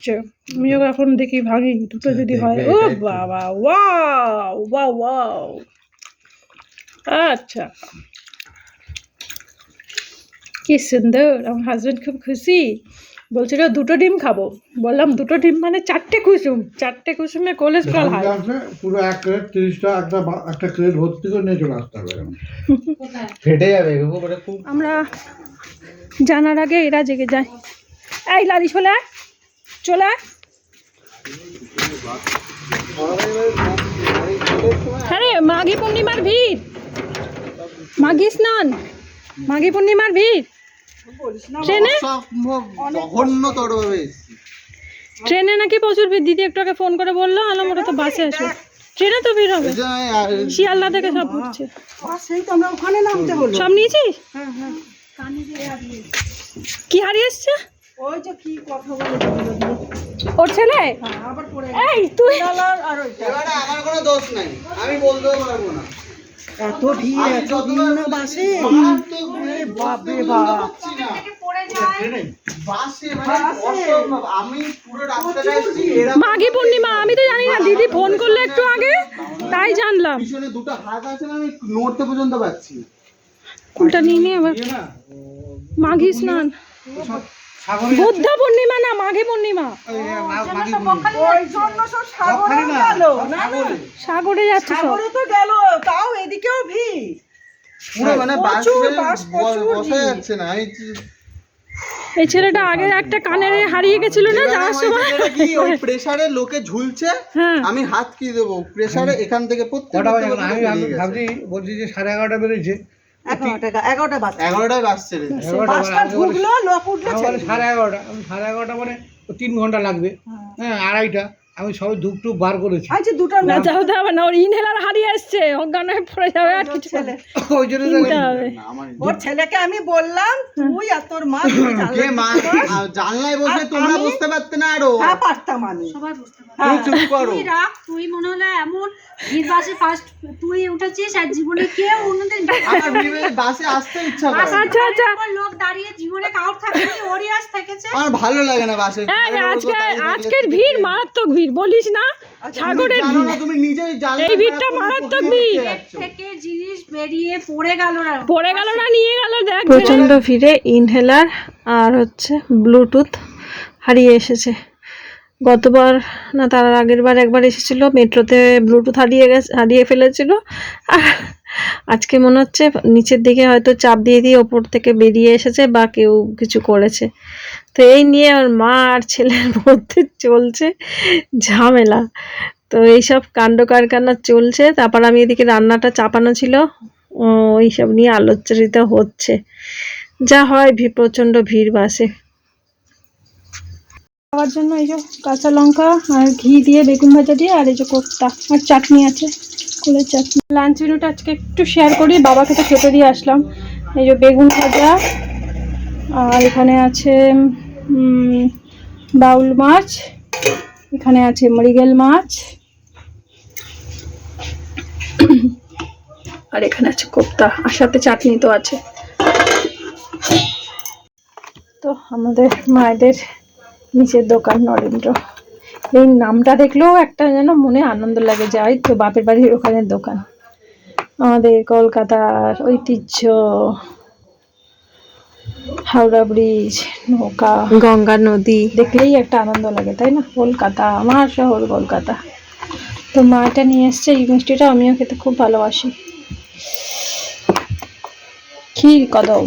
আচ্ছা, আমিও এখন দেখি ভাঙি দুটো যদি হয়। ও বাবা ওয়াও বা ওয়াও। আচ্ছা। কি সুন্দর আমার হাজব্যান্ড খুব খুশি। বলছিল দুটো ডিম খাব। বললাম দুটো ডিম মানে চারটে কুসুম। চারটে কুসুমে কোলেস্ট্রল হাই আছে পুরো এক ক্রেট তিরিশটা একটা একটা ক্রেট ভর্তি করে নিয়ে চলে আসতে হবে ফেটে যাবে খুব আমরা জানার আগে এরা জেগে যায়। এই চলে আয়, চলে আয়। হ্যাঁ মাঘী পূর্ণিমার ভিড়। মাঘী স্নান। মাঘী পূর্ণিমার ভিড়। ট্রেনে? ট্রেনে নাকি প্রচুর ভিড়। দিদি একটু আগে ফোন করে বলল আলাম ওটা তো বাসে আসো ট্রেনে তো ভিড় হবে। শিয়ালদা থেকে সব ঘুরছে সেই তো আমরা ওখানে নামতে বলল। সব নিয়েছিস? কি হারিয়ে এসছে? ওই যে কি কথা বলে ওর ছেলে? আবার পড়ে এই তুই আর ওইটা। এবারে আমার কোনো দোষ নাই। আমি বলতেও পারব না। এত ভিড় এত ভিড় না বাসে? বাপ। রে বাপ মানে মাঘী পূর্ণিমা আমি তো জানি না দিদি ফোন করল একটু আগে তাই জানলাম। পিছনে দুটো হাত আছে না, আমি নড়তে পর্যন্ত পারছি না। নিয়ে নিয়ে আবার মাঘী স্নান। বুদ্ধ পূর্ণিমা না মাঘী পূর্ণিমা? সাগরে গেল। না না সাগরে যাচ্ছে সাগরে তো গেল তাও এদিকেও ভিড়। পুরো মানে না এই ছেলেটা আগে একটা কানের হারিয়ে গেছিল না যাওয়ার সময়? কি ওই প্রেসারে লোকে ঝুলছে হ্যাঁ। আমি হাত কি দেবো? প্রেসারে এখান থেকে প্রত্যেক কটা বাজে এখন? আমি আমি ভাবছি বলছি যে সাড়ে এগারোটা বেরিয়েছে বাস ছেড়ে ঢুকলো লোক উঠল সাড়ে এগারোটা সাড়ে এগারোটা মানে তিন ঘণ্টা লাগবে। হ্যাঁ আড়াইটা। আমি সবাই টুপ বার করেছি। আচ্ছা দুটো না যাওয়াতে হবে না ওর ইনহেলার হারিয়ে এসছে অজ্ঞান হয়ে পড়ে যাবে আর কিছু ছেলে। ওই জন্য তো না, আমার ওর ছেলেকে আমি বললাম তুই আর তোর মা কে মা? আ, জানলায় বসে তোমরা বুঝতে পারতে না আরও। হ্যাঁ পারতাম আমি। সবাই বুঝতে পারে তুমি চুপ করো। তুই রাখ তুই মনে হলো এমন ভিড় বাসে ফার্স্ট তুই উঠেছিস আর জীবনে কেউ অন্যদিন আমার বাসে আসতে ইচ্ছা করে আচ্ছা আচ্ছা। দাঁড়িয়ে জীবনে কাউর থাকে ওরই আস থেকেছে। আমার ভালো লাগে না বাসে। এই আজকে আজকের ভিড় মারাত্মক ভিড় বলিস না? সাগরের ভিড়। তুমি নিজেই জানলা এই ভিড়টা মারাত্মক ভিড়। থেকে জিনিস বেরিয়ে পড়ে গেল না। পড়ে গেল না নিয়ে গেল দেখ। প্রচণ্ড ভিড়ে ইনহেলার আর হচ্ছে ব্লুটুথ হারিয়ে এসেছে। গতবার না তার আগের বার একবার এসেছিল মেট্রোতে ব্লুটুথ হারিয়ে গেছে হারিয়ে ফেলেছিল। আর আজকে মনে হচ্ছে নিচের দিকে হয়তো চাপ দিয়ে দিয়ে ওপর থেকে বেরিয়ে এসেছে বা কেউ কিছু করেছে। তো এই নিয়ে ওর মা আর ছেলের মধ্যে চলছে ঝামেলা। তো এইসব কাণ্ড কারখানা চলছে, তারপর আমি এদিকে রান্নাটা চাপানো ছিল। এইসব নিয়ে আলোচিত হচ্ছে। যা হয় ভি, প্রচণ্ড ভিড় বাসে। খাওয়ার জন্য এই যে কাঁচা লঙ্কা আর ঘি দিয়ে বেগুন ভাজা দিয়ে আর এই যে কোফতা আর চাটনি আছে। কুলের চাটনি লাঞ্চ মেনুটা আজকে একটু শেয়ার করি, বাবাকে তো খেতে দিয়ে আসলাম। এই যে বেগুন ভাজা, আর এখানে আছে বাউল মাছ, এখানে আছে মরিগেল মাছ, আর এখানে আছে কোপ্তা, আর সাথে চাটনি তো আছে। তো আমাদের মায়েদের নিচের দোকান নরেন্দ্র। এই নামটা দেখলেও একটা যেন মনে আনন্দ লাগে যাই তো বাপের বাড়ির ওখানের দোকান। আমাদের কলকাতার ঐতিহ্য হাওড়া ব্রিজ নৌকা। গঙ্গা নদী। দেখলেই একটা আনন্দ লাগে তাই না? কলকাতা আমার শহর কলকাতা। তো মা এটা নিয়ে এসছে এই মিষ্টিটা আমিও খেতে খুব ভালোবাসি। ক্ষীর কদম।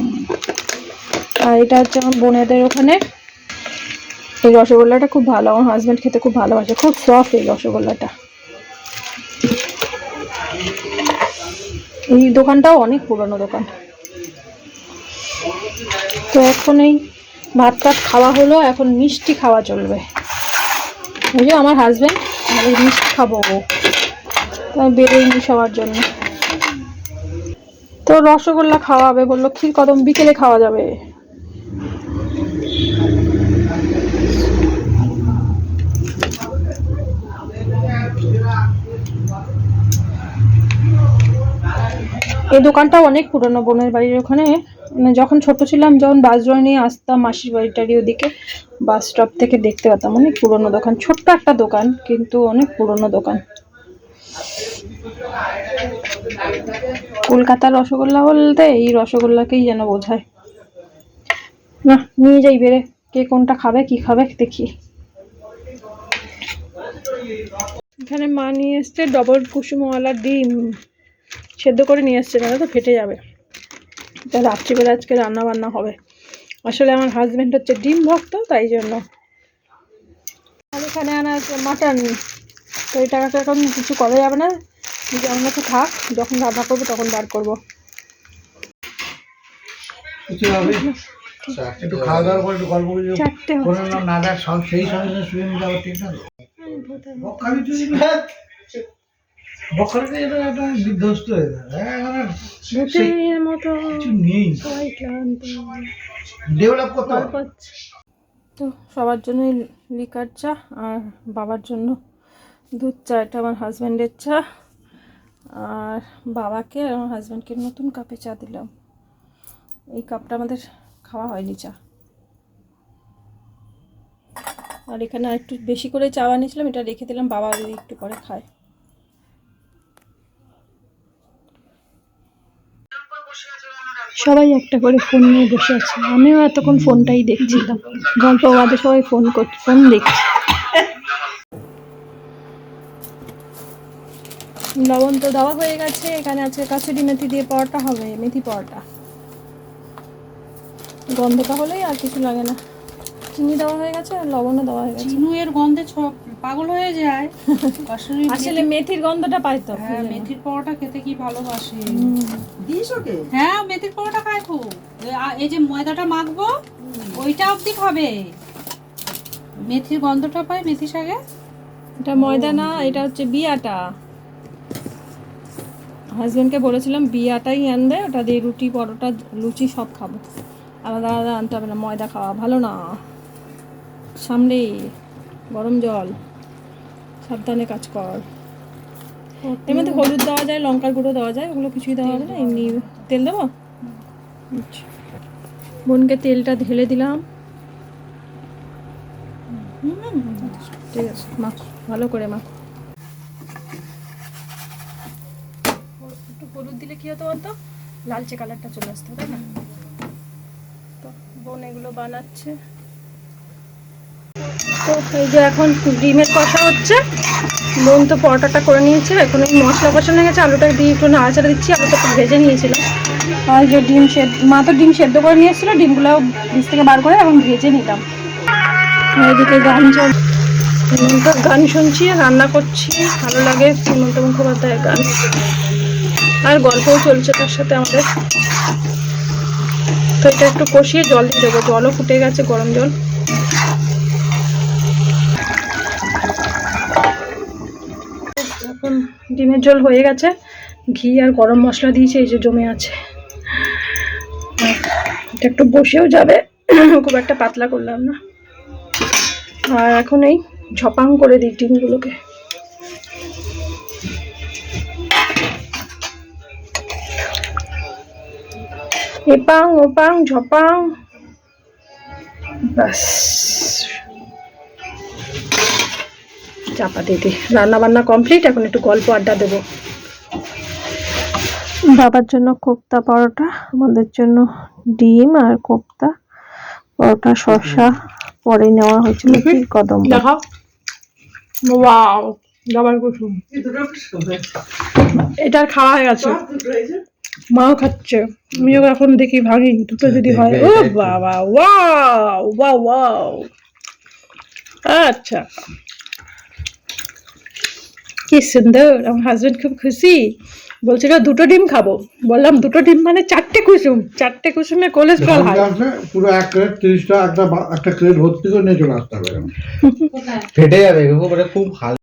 আর এটা হচ্ছে আমার বোনেদের ওখানে। এই রসগোল্লাটা খুব ভালো, আমার হাজব্যান্ড খেতে খুব ভালোবাসে, খুব সফট এই রসগোল্লাটা। এই দোকানটাও অনেক পুরনো দোকান। তো এখন এই ভাত টাত খাওয়া হলো, এখন মিষ্টি খাওয়া চলবে। ওই যে আমার হাজব্যান্ড আমি মিষ্টি খাব বেরোইনি সবার জন্য। তো রসগোল্লা খাওয়াবে, বলল ক্ষীর কদম বিকেলে খাওয়া যাবে। এই দোকানটা অনেক পুরনো, বোনের বাড়ির ওখানে। মানে যখন ছোট ছিলাম, যখন বাস ড্রয় নিয়ে আসতাম মাসির বাড়িটারি ওদিকে বাস স্টপ থেকে দেখতে পেতাম। অনেক পুরনো দোকান, ছোট্ট একটা দোকান, কিন্তু অনেক পুরনো দোকান। কলকাতার রসগোল্লা বলতে এই রসগোল্লাকেই যেন বোঝায়। না, নিয়ে যাই বেড়ে, কে কোনটা খাবে, কি খাবে, দেখি। এখানে মা নিয়ে এসছে ডবল কুসুমওয়ালা ডিম। সেদ্ধ করে নিয়ে এসছে না তো ফেটে যাবে। তা রাত্রিবেলা আজকে রান্না বান্না হবে। আসলে আমার হাজব্যান্ড হচ্ছে ডিম ভক্ত তাই জন্য। আর এখানে আনা আছে মাটন তো এই টাকাটা এখন কিছু করা যাবে না। যেমন মতো থাক যখন রান্না করব তখন বার করব। একটু খাওয়া দাওয়ার পর একটু গল্প গুজব চারটে না সেই সঙ্গে শুয়ে নিতে ঠিক বকখালি এটা একটা বিধ্বস্ত হয়ে ভূতের মতো কিছু নেই। ডেভেলপ করতে হবে। তো সবার জন্যই লিকার চা আর বাবার জন্য দুধ চা এটা আমার হাজব্যান্ডের চা। আর বাবাকে আর আমার হাজব্যান্ডকে নতুন কাপে চা দিলাম। এই কাপটা আমাদের খাওয়া হয়নি চা। আর এখানে আর একটু বেশি করে চা বানিয়েছিলাম এটা রেখে দিলাম বাবা যদি একটু পরে খায়। সবাই একটা করে ফোন নিয়ে বসে আছে। আমিও এতক্ষণ ফোনটাই দেখছিলাম। গল্প বাদে সবাই ফোন করছে ফোন দেখছি। লবণ তো দেওয়া হয়ে গেছে এখানে আছে কাছুরি মেথি দিয়ে পরোটা হবে মেথি পরোটা। গন্ধটা হলেই আর কিছু লাগে না। চিনি দেওয়া হয়ে গেছে আর লবণও দেওয়া হয়ে গেছে। চিনু এর গন্ধে ছ- পাগল হয়ে যায়। কাশ্মীরি আসলে মেথির গন্ধটা পাই তো হ্যাঁ মেথির পরোটা খেতে কি ভালোবাসে? দিস ওকে হ্যাঁ মেথির পরোটা খায় খুব। এই যে ময়দাটা মাখবো ওইটা অবধি খাবে। মেথির গন্ধটা পায় মেথি শাকে। এটা ময়দা না এটা হচ্ছে বিয়াটা। হাজব্যান্ডকে বলেছিলাম বিয়াটাই আনবে ওটা দিয়ে রুটি পরোটা লুচি সব খাব। আলাদা আলাদা আনতে হবে না ময়দা খাওয়া ভালো না। সামনে গরম জল। সাবধানে কাজ কর। এর মধ্যে হলুদ দেওয়া যায় লঙ্কার গুঁড়ো দেওয়া যায় ওগুলো কিছুই দেওয়া হবে না এমনি তেল দেবো? আচ্ছা। বোনকে তেলটা ঢেলে দিলাম। ঠিক আছে মাখ ভালো করে মাখ একটু হলুদ দিলে কি হতো বলতো? লালচে কালারটা চলে আসতো তাই না? তো বোন এগুলো বানাচ্ছে। তো এই যে এখন ডিমের কষা হচ্ছে। বোন তো পরোটাটা করে নিয়েছে, এখন এই মশলা কষানো গেছে, আলুটা দিয়ে একটু নাড়াচাড়া দিচ্ছি, আলুটা একটু ভেজে নিয়েছিলাম। আর যে ডিম সেদ্ধ, মা তো ডিম সেদ্ধ করে নিয়েছিল ডিমগুলো বীজ থেকে বার করে এখন ভেজে নিলাম। এদিকে গান চল হেমন্ত গান শুনছি, রান্না করছি, ভালো লাগে হেমন্ত মুখোপাধ্যায়ের গান। আর গল্পও চলছে তার সাথে আমাদের। তো এটা একটু কষিয়ে জল দিয়ে দেবো, জলও ফুটে গেছে গরম জল। ডিমের জল হয়ে গেছে। ঘি আর গরম মশলা দিয়েছে, এই যে জমে আছে। এটা একটু বসেও যাবে। খুব একটা পাতলা করলাম না। আর এখন এই ঝপাং করে দিই ডিমগুলোকে। এপাং, ওপাং, ঝপাং। ব্যাস। চাপা দিয়ে দিই। রান্না বান্না কমপ্লিট এখন একটু গল্প আড্ডা দেবো। বাবার জন্য কোপ্তা পরোটা আমাদের জন্য ডিম আর কোপ্তা পরোটা শসা পরে নেওয়া হয়েছিল কদম দেখাও। ওয়াও দাবার কুসুম এই দুটো খাবে এটা খাওয়া হয়ে গেছে। মাও খাচ্ছে। আমিও এখন দেখি ভাঙি দুটো যদি হয় ও বাবা ওয়াও ওয়াও ওয়াও। আচ্ছা। কি সুন্দর আমার হাজব্যান্ড খুব খুশি। বলছিল দুটো ডিম খাব। বললাম দুটো ডিম মানে চারটে কুসুম চারটে কুসুমে কোলেস্ট্রল হয় পুরো এক ক্রেট তিরিশটা একটা একটা ক্রেট ভর্তি করে নিয়ে চলে আসতে হবে ফেটে যাবে খুব হাল